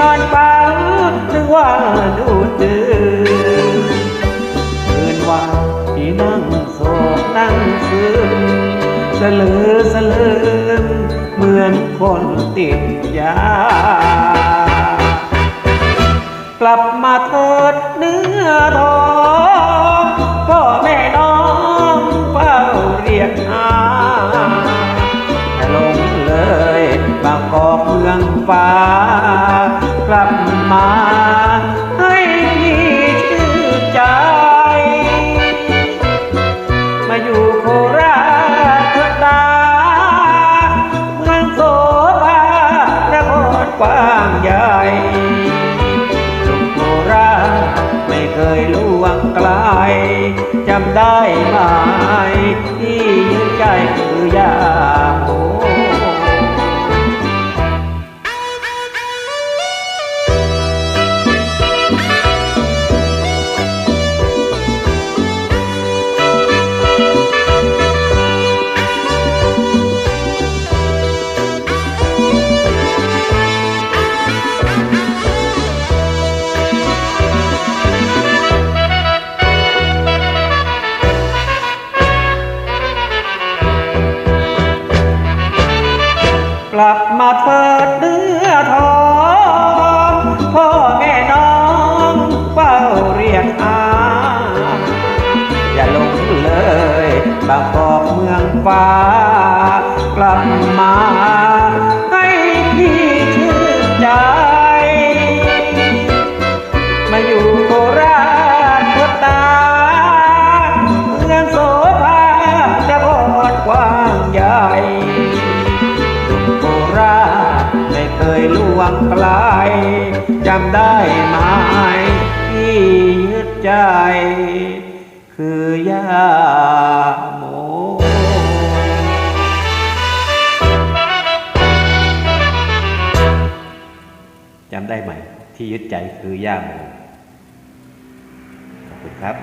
นอนฟังนึกว่าดูตื่นตื่นวันที่นั่งสศนั่งซึมสลือสลืมเหมือนคนติดยากลับมาเถิดเนื้อทองพ่อแม่น้อง กอกเมืองฟ้ากลับมาให้พี่ชื่นใจ มาอยู่โคราชเถิดาเมืองโสภานครกว้างใหญ่สุโคราชไม่เคยล่วงไกลจำได้ไหมที่ยืนใจคือยา บางกอกเมืองฟ้ากลับมาให้พี่ชื่นใจ มาอยู่โคราชเถิดตาเมืองโสภานครกว้างใหญ่โคราชไม่เคยล่วงไกลจำได้ไหมที่ยึดใจ คือยาโมจำได้ไหม ที่ยึดใจคือยาโมขอบคุณครับ